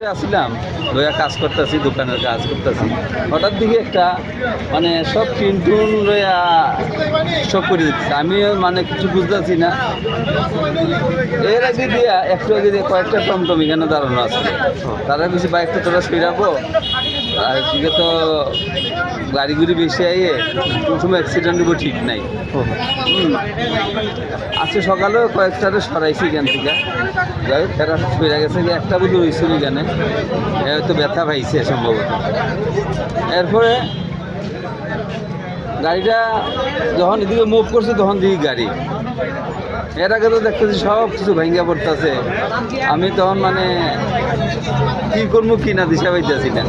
আসছিলাম, লইয়া কাজ করতেছি, দোকানের কাজ করতেছি। হঠাৎ দিকে একটা মানে সব টিনটুন লইয়া সব করে দিচ্ছে আমি মানে কিছু বুঝতেছি না। এর আগে দিয়া, একটু আগে দিয়ে কয়েকটা টমটম এখানে দাঁড়ানো আছে। তারা কিছু বাইকটা তোরা ফিরাবো আর এদিকে তো গাড়ি গুড়ি বেশি আইয়ে কোন সময় অ্যাক্সিডেন্ট হব ঠিক নাই। আজকে সকালেও কয়েকটারে সরাইছি এখান থেকে। যাই হোক তারা ফিরে গেছে যে একটা বুধ হয়েছিল এখানে। হয়তো ব্যথা পাইছে সম্ভবত। এরপরে গাড়িটা যখন এদিকে মুভ করছে তখন দিকে গাড়ি। এর আগে তো দেখতেছি সব কিছু ভেঙে পড়তেছে। আমি তখন মানে কি করব কি না দিশা পাইতেছি না।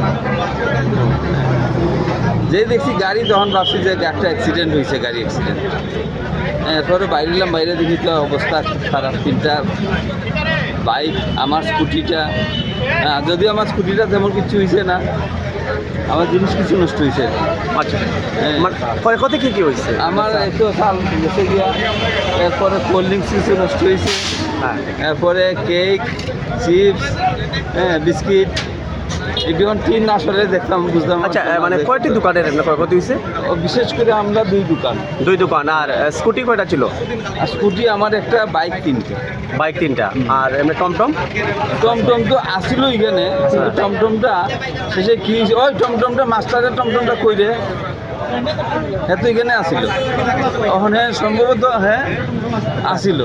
যে দেখছি গাড়ি তখন ভাবছি যে একটা অ্যাক্সিডেন্ট হয়েছে গাড়ি অ্যাক্সিডেন্ট এরপরে বাইরে এলাম বাইরে দেখি তো অবস্থা খারাপ। তিনটা বাইক আমার স্কুটিটা হ্যাঁ, যদিও আমার স্কুটিটা তেমন কিছু হয়েছে না আমার জিনিস কিছু নষ্ট হয়েছে। আচ্ছা। হ্যাঁ। মানে ক্ষয়ক্ষতি কি কি হয়েছে? আমার একটু চাল বেঁচে গিয়া এরপরে কোল্ড ড্রিঙ্কস কিছু নষ্ট হয়েছে। হ্যাঁ। এরপরে কেক চিপস হ্যাঁ বিস্কিট এগুলো টিন আসলে দেখতাম বুঝতাম আচ্ছা মানে কয়টি দোকানের ক্ষয়ক্ষতি হয়েছে? ও, বিশেষ করে আমরা দুই দোকান। দুই দোকান আর স্কুটি কয়টা ছিল? আর স্কুটি আমার একটা বাইক কিনতে বাইক তিনটা আর এমনি টমটম? টমটম তো আসিল এখানে কিন্তু টমটমটা শেষে কি? ওই টমটমটা মাস্টারের টমটমটা কইরে হ্যাঁ তো এখানে আসিল। তখন হ্যাঁ সম্ভবত হ্যাঁ আসিল।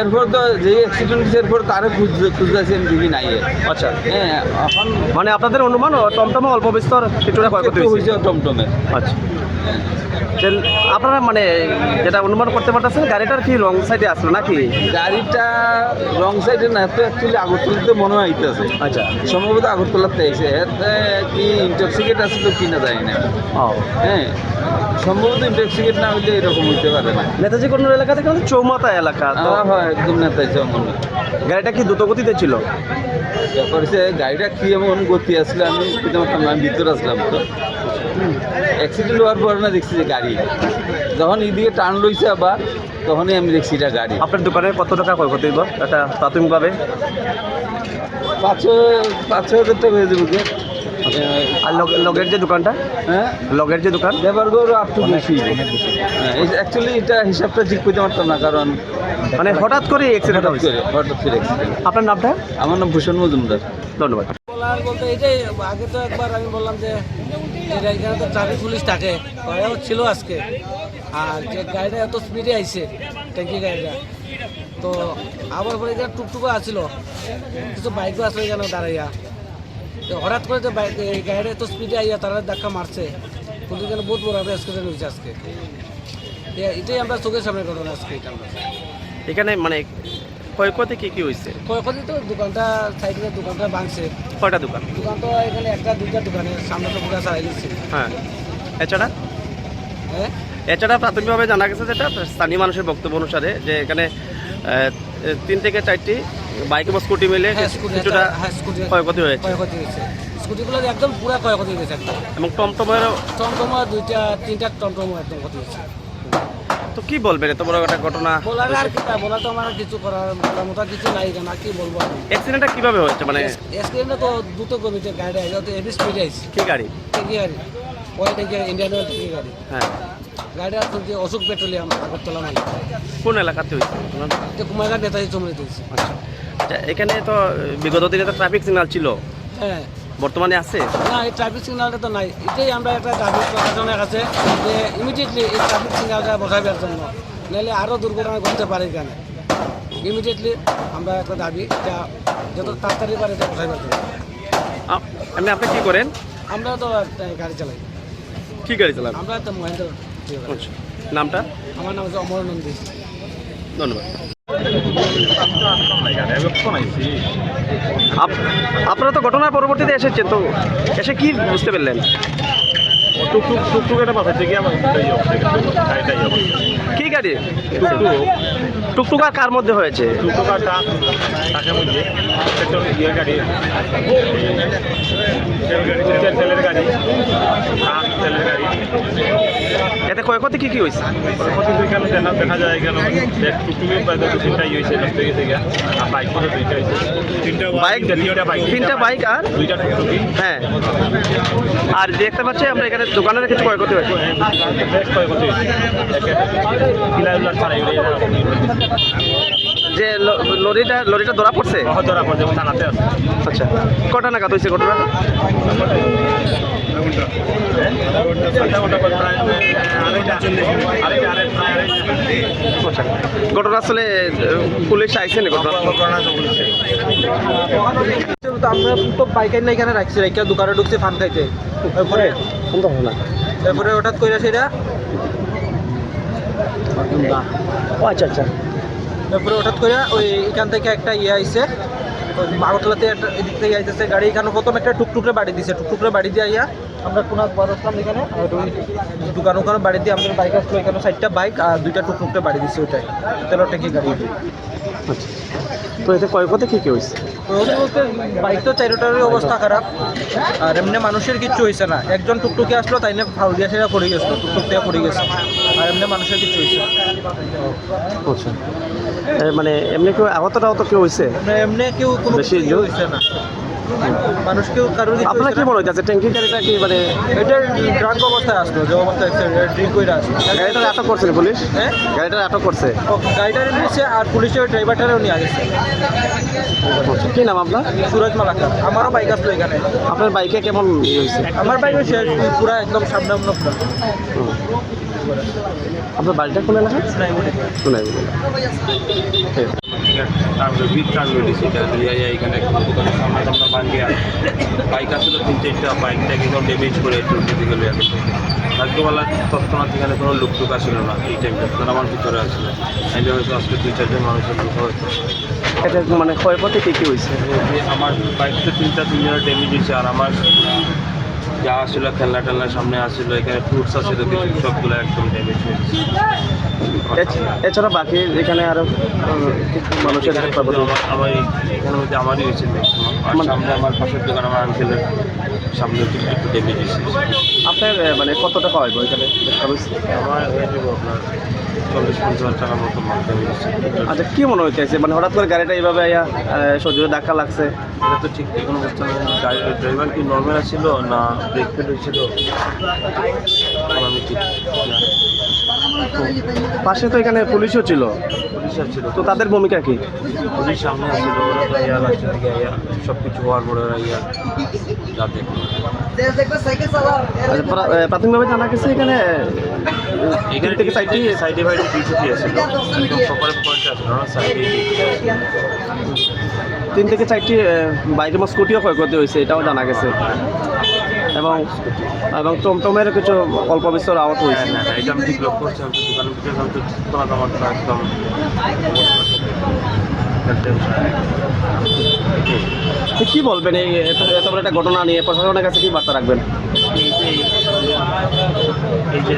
এরপর তো যে অ্যাক্সিডেন্ট হয়েছে এরপর তারে খুঁজতে খুঁজতেছেন দেখি নাই। আচ্ছা। হ্যাঁ এখন মানে আপনাদের অনুমান টমটমে অল্প বিস্তর ক্ষয়ক্ষতি একটু হয়েছে? টমটমে। আচ্ছা। আপনারা মানে যেটা অনুমান করতে পারতেছেন গাড়িটার কি রং সাইডে আসলো নাকি? গাড়িটা রং সাইডে না তো অ্যাকচুয়ালি আগরতলাতে মনে হইতেছে আচ্ছা। সম্ভবত আগরতলাতে এসে এতে কি ইন্টক্সিকেট আছে তো কিনা যায় না। হ্যাঁ সম্ভবত ইন্টক্সিকেট না হইলে এরকম হইতে পারে না। নেতাজি কোন এলাকা থেকে চৌমাথা এলাকা তো হ্যাঁ হয় একদম নেতাই যেমন গাড়িটা কি দ্রুত গতিতে ছিল? ব্যাপার গাড়িটা কি এমন গতি আসলে আমি আমি ভিতরে আসলাম তো। অ্যাক্সিডেন্ট হওয়ার পর না দেখছি যে গাড়ি। যখন এদিকে টান লইছে আবার তখনই আমি দেখছি এটা গাড়ি। আপনার দোকানে কত টাকা ক্ষয়ক্ষতি হইব? এটা প্রাথমিকভাবে পাঁচ ছ- পাঁচ ছ হাজার টাকা হয়ে যাবে কি? আর লগ- লগের যে দোকানটা? হ্যাঁ? লগের যে দোকান? ব্যবহার করো আপ টু বেশি। অ্যাকচুয়ালি এটা হিসাবটা ঠিক করতে পারতাম না কারণ মানে হঠাৎ করে অ্যাক্সিডেন্ট হয়েছে? হঠাৎ করে অ্যাক্সিডেন্ট আপনার নামটা? আমার নাম ভূষণ মজুমদার। ধন্যবাদ। বলার বলতে এটাই আগে তো একবার আমি বললাম যে এটা এখানে তো ট্রাফিক পুলিশ থাকে। ওরাও ছিল আজকে। আর যে গাড়িটা এত স্পিডে আইছে, ট্যাঙ্কি গাড়িটা, তো আবার পরে এখানে টুকটুকো আসছিল কিছু বাইকও আসলো এখানে দাঁড়াইয়া। তো হঠাৎ করে যে বাইক এই গাড়িটা এত স্পিডে আইয়া তারা ধাক্কা মারছে। কিন্তু এখানে বহুত বড় অ্যাক্সিডেন্ট হয়েছে আজকে। এটাই আমরা চোখের সামনে ঘটনা আজকে এখানে মানে ক্ষয়ক্ষতি কি কি হয়েছে কখন তো দোকানটা সাইকেলের দোকানটা ভাঙছে। কয়টা দোকান? দোকান তো এখানে একটা দুইটা দোকানের সামনে তো পুরো সারাই দিচ্ছে। হ্যাঁ। এছাড়া? হ্যাঁ? এছাড়া প্রাথমিকভাবে জানা গেছে যেটা স্থানীয় মানুষের বক্তব্য অনুসারে যে এখানে তিন থেকে চারটি বাইক এবং স্কুটি মিলে হ্যাঁ, কিছুটা হ্যাঁ। ক্ষয়ক্ষতি হয়েছে। ক্ষয়ক্ষতি হয়েছে। স্কুটিগুলো একদম পুরা ক্ষয়ক্ষতি হয়ে গেছে একদম। এবং টমটমেরও টমটমা দুইটা তিনটা টমটমও একদম ক্ষতি হয়েছে। তো কি বলবেন এত বড় একটা ঘটনা? বলার আর কি তা, বলার তো আমার কিছু করার মতো কিছু নাই কেন কি বলব আমি? অ্যাক্সিডেন্টটা কীভাবে হয়েছে? মানে এসকেএমে তো দ্রুত গতিতে গাড়ি আইছে তো হেভি স্পিডে আইছে। কি গাড়ি? ট্যাঙ্কি গাড়ি। ওই ট্যাঙ্কি ইন্ডিয়ান অয়েল গাড়ি। হ্যাঁ। গাড়িটা শুনছি অশোক পেট্রোলিয়াম আগরতলা মানে কোন এলাকাতে হয়েছে? এটা কুমারঘাট নেতাজি চমড়ে দিয়েছে আচ্ছা। আচ্ছা এখানে তো বিগত দিনে তো ট্রাফিক সিগন্যাল ছিল। হ্যাঁ। বর্তমানে আছে? না এই ট্রাফিক সিগন্যালটা তো নাই। এটাই আমরা একটা দাবি প্রশাসনের কাছে যে ইমিডিয়েটলি এই ট্রাফিক সিগন্যালটা বসাবার জন্য। নাহলে আরও দুর্ঘটনা ঘটতে পারে এখানে। ইমিডিয়েটলি আমরা একটা দাবি এটা যত তাড়াতাড়ি পারে এটা বসাবার জন্য। আপ- এমনি আপনি কি করেন? আমরা তো গাড়ি চালাই। কি গাড়ি চালান? আমরা তো মহেন্দ্র। আচ্ছা। নামটা? আমার নাম হচ্ছে অমর নন্দী। ধন্যবাদ। আপনারা তো ঘটনার পরবর্তীতে এসেছেন তো এসে কি বুঝতে পারলেন? টুকটুক টুকটুক একটা মাথায় থেকে আমার গাড়িটাই অবস্থা কি গাড়ি? টুকটুক। টুকটুক আর কার মধ্যে হয়েছে? টুকটুক আর ট্রাক ট্রাকের মধ্যে পেট্রোল ইয়ে গাড়ি। গাড়ি তেল তেলের গাড়ি। ট্রাক তেলের গাড়ি। এতে ক্ষয়ক্ষতি কি কি হয়েছে? দেখা দেখা যায় কেন এক টুকটুকি প্রায় দু তিনটা ইয়ে হয়েছে নষ্ট হয়ে গেছে আর বাইক দুইটা হয়েছে। তিনটা বাইক। তিনটা বাইক। তিনটা বাইক আর? দুইটা টুকটুকি হ্যাঁ। আর দেখতে পাচ্ছি আমরা এখানে দোকানের কিছু ক্ষয়ক্ষতি হয়েছে? যে লরিটা লরিটা ধরা পড়ছে? ধরা পড়ছে থানাতে আছে। আচ্ছা। কটা নাগাদ হয়েছে ঘটনা? আড়াইটা আচ্ছা। ঘটনা আসলে পুলিশ আইসে না ঘটনা? আমরা তো বাইকার না এখানে রাখছি রাখা দোকানে ঢুকছি ফান খাইতে। তারপরে তারপরে হঠাৎ করে সেটা? আচ্ছা আচ্ছা। তারপরে হঠাৎ করে ওই এখান থেকে একটা ইয়ে ওই আগরতলাতে একটা এদিক থেকে আইতেছে গাড়ি এখানে প্রথম একটা টুকটুকরে বাড়ি দিছে। টুকটুকরে বাড়ি দিয়ে আইয়া আমরা কোনা বসলাম এখানে। দোকান ওখানে বাড়ি দিয়ে আমাদের বাইক আসলো। এখানে চারটা বাইক আর দুইটা টুকটুকরে বাড়ি দিছে ওইটাই। তেরো ট্যাঙ্কি গাড়ি। আচ্ছা তো এতে ক্ষয়ক্ষতি কি কি হয়েছে বলতে বাইক তো চারোটারই অবস্থা খারাপ। আর এমনি মানুষের কিচ্ছু হয়েছে না। একজন টুকটুকে আসলো তাই না ফাউল দিয়ে সেটা পড়ে গেছিল টুকটুক দিয়ে পড়ে গেছে। আর এমনি মানুষের কিছু হয়েছে আচ্ছা। মানে এমনি কেউ আগতটা অত কেউ হয়েছে মানে এমনি কেউ কোনো বেশি কিছু? হয়েছে না। মানুষ কেউ কারোর আপনার কি না। মনে হচ্ছে ট্যাঙ্কি গাড়িটা কি মানে এটা ড্রাগ অবস্থায় আসলো যে অবস্থায় ড্রিঙ্ক করে আসলো। গাড়িটা আটক করছে পুলিশ? হ্যাঁ? গাড়িটা আটক করছে। ও, গাড়িটারে নিয়েছে আর পুলিশের ড্রাইভারটারেও নিয়ে গেছে আচ্ছা, কি নাম আপনার? সুরজ মালাকার। আমারও বাইক আসলো এখানে। আপনার বাইকে কেমন হয়েছে? আমার বাইক শেষ পুরা একদম সামনে আপনার বাড়িটা কোন এলাকা শোনাই আছে। ট্রান্সপোর্ট সেটা লিয়া যায় এখানে সামনে আমরা ভাঙ্গিয়া বাইক আসলে তিন চারটা বাইকটাকে কোনো ড্যামেজ করে একটু দিতে গেলে ভাগ্যবেলা তৎক্ষণাৎ কোনো লোক টুক আসছিল না এই টাইমটা আমার ভিতরে আসলে এই হয়তো চারজন মানুষের লোক এটা মানে ক্ষয়ক্ষতি কি হয়েছে আমার বাইকটা তিনটা তিনজনের ড্যামেজ হয়েছে আর আমার যা আসছিল খেলনা টেলনা সামনে আসছিল এখানে ফ্রুটস আসছিল কিছু সবগুলো একদম ড্যামেজ হয়েছে এছ- এছাড়া বাকি এখানে আরও মানুষের এখানে আমার আমার এখানের মধ্যে আমারই হয়েছে ম্যাক্সিমাম আর মানে- সামনে আমার পাশের দোকান আমার আঙ্কেলের সামনে একটু একটু ড্যামেজ হয়েছে। আপনার মানে কত টাকা হয় এখানে? আমার হয়ে যাবে আপনার চল্লিশ পঞ্চাশ হাজার টাকার মতো মারতে হয়েছে আচ্ছা কি মনে হইতেছে মানে হঠাৎ করে গাড়িটা এইভাবে আইয়া সজোরে ধাক্কা লাগছে? এটা তো ঠিক কোনো বুঝতে পারি ড্রাইভার কি নর্মাল ছিল না ব্রেক ফেল হয়েছিল? আমি ঠিক পাশে তো এখানে পুলিশও ছিল। পুলিশ ছিল তো তাদের ভূমিকা কি? পুলিশ সামনে আসছিল ওরা তো ইয়া ইয়া সব কিছু হওয়ার পরে ওরা ইয়া আচ্ছা, প্রাথমিকভাবে জানা গেছে এখানে তিন থেকে চারটি সাইডে বাইডে ডিউটি আসছিল একদম সকালে পয়েন্ট আসছিল না সাইডে তিন থেকে চারটি বাইক এবং স্কুটিও ক্ষয়ক্ষতি হয়েছে এটাও জানা গেছে। এবং এবং টমটমের কিছু অল্প বিস্তর আহত হয়েছে। হ্যাঁ হ্যাঁ এটা আমি ঠিক লক্ষ্য করছি আমি তো একদম কি বলবেন এই এত বড় একটা ঘটনা নিয়ে প্রশাসনের কাছে কি বার্তা রাখবেন? এই যে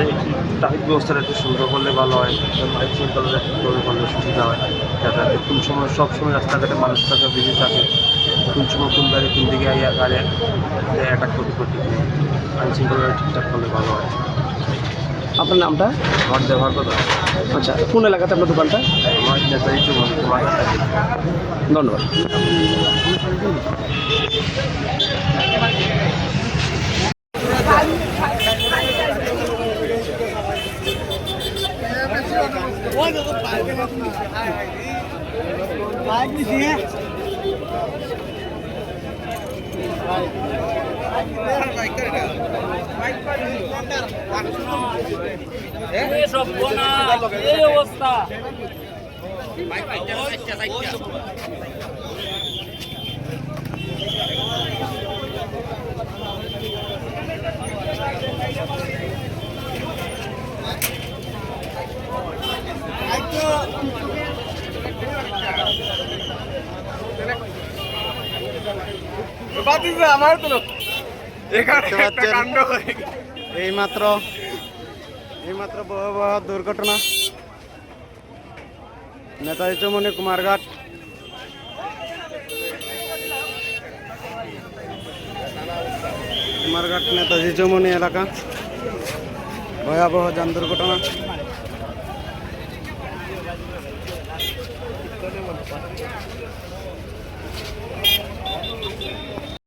ট্রাফিক ব্যবস্থাটা একটু সুন্দর করলে ভালো হয় বাইক শৃঙ্খলা করলে ভালো সুবিধা হয় যাতায়াতে। কোন সময় সব সময় রাস্তাঘাটে মানুষ থাকে বিজি থাকে কোন সময় কোন গাড়ি কোন দিকে আইয়া গাড়ি অ্যাটাক করতে করতে আইন ঠিকঠাক করলে ভালো হয়। আপনার নামটা? আমার ব্যবহার কথা। আচ্ছা কোন এলাকাতে আপনার দোকানটা? আমার নেতাজি চুমন কুমার ধন্যবাদ দেখতে পাচ্ছেন? এইমাত্র এইমাত্র ভয়াবহ দুর্ঘটনা। নেতাজি চৌমনি কুমারঘাট কুমারঘাট নেতাজি চৌমনি এলাকা। ভয়াবহ যান দুর্ঘটনা।